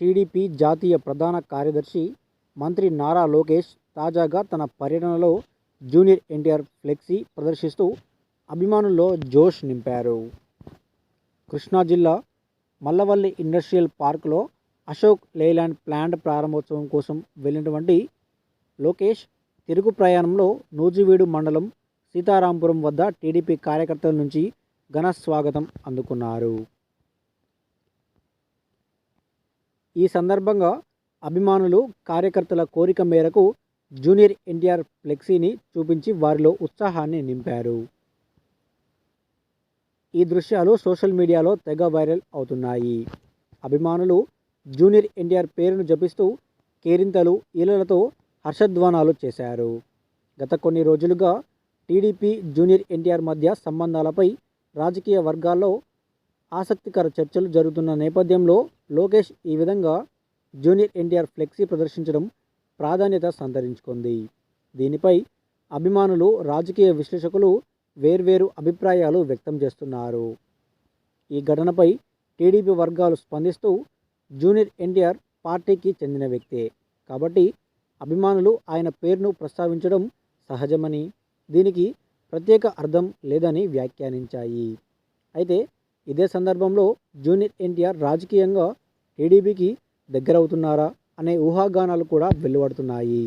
TDP జాతీయ ప్రధాన కార్యదర్శి మంత్రి నారా లోకేష్ తాజాగా తన పర్యటనలో జూనియర్ ఎన్టీఆర్ ఫ్లెక్సీ ప్రదర్శిస్తూ అభిమానుల్లో జోష్ నింపారు. కృష్ణా జిల్లా మల్లవల్లి ఇండస్ట్రియల్ పార్కులో అశోక్ లేలాండ్ ప్లాంట్ ప్రారంభోత్సవం కోసం వెళ్ళినటువంటి లోకేష్ తిరుగు ప్రయాణంలో నూజివీడు మండలం సీతారాంపురం వద్ద టీడీపీ కార్యకర్తల నుంచి ఘన స్వాగతం అందుకున్నారు. ఈ సందర్భంగా అభిమానులు కార్యకర్తల కోరిక మేరకు జూనియర్ ఎన్టీఆర్ ఫ్లెక్సీని చూపించి వారిలో ఉత్సాహాన్ని నింపారు. ఈ దృశ్యాలు సోషల్ మీడియాలో తెగ వైరల్ అవుతున్నాయి. అభిమానులు జూనియర్ ఎన్టీఆర్ పేరును జపిస్తూ కేరింతలు ఈలలతో హర్షధ్వానాలు చేశారు. గత కొన్ని రోజులుగా టీడీపీ జూనియర్ ఎన్టీఆర్ మధ్య సంబంధాలపై రాజకీయ వర్గాల్లో ఆసక్తికర చర్చలు జరుగుతున్న నేపథ్యంలో లోకేష్ ఈ విధంగా జూనియర్ ఎన్టీఆర్ ఫ్లెక్సీ ప్రదర్శించడం ప్రాధాన్యత సంతరించుకుంది. దీనిపై అభిమానులు రాజకీయ విశ్లేషకులు వేర్వేరు అభిప్రాయాలు వ్యక్తం చేస్తున్నారు. ఈ ఘటనపై టీడీపీ వర్గాలు స్పందిస్తూ జూనియర్ ఎన్టీఆర్ పార్టీకి చెందిన వ్యక్తే. కాబట్టి అభిమానులు ఆయన పేరును ప్రస్తావించడం సహజమని దీనికి ప్రత్యేక అర్థం లేదని వ్యాఖ్యానించాయి. అయితే ఇదే సందర్భంలో జూనియర్ ఎన్టీఆర్ రాజకీయంగా టీడీపీకి దగ్గరవుతున్నారా అనే ఊహాగానాలు కూడా వెలువడుతున్నాయి.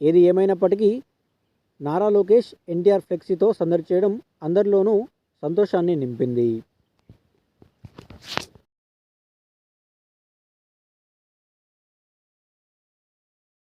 ఏది ఏమైనప్పటికీ నారా లోకేష్ ఎన్టీఆర్ ఫ్లెక్సీతో సందడి చేయడం అందరిలోనూ సంతోషాన్ని నింపింది.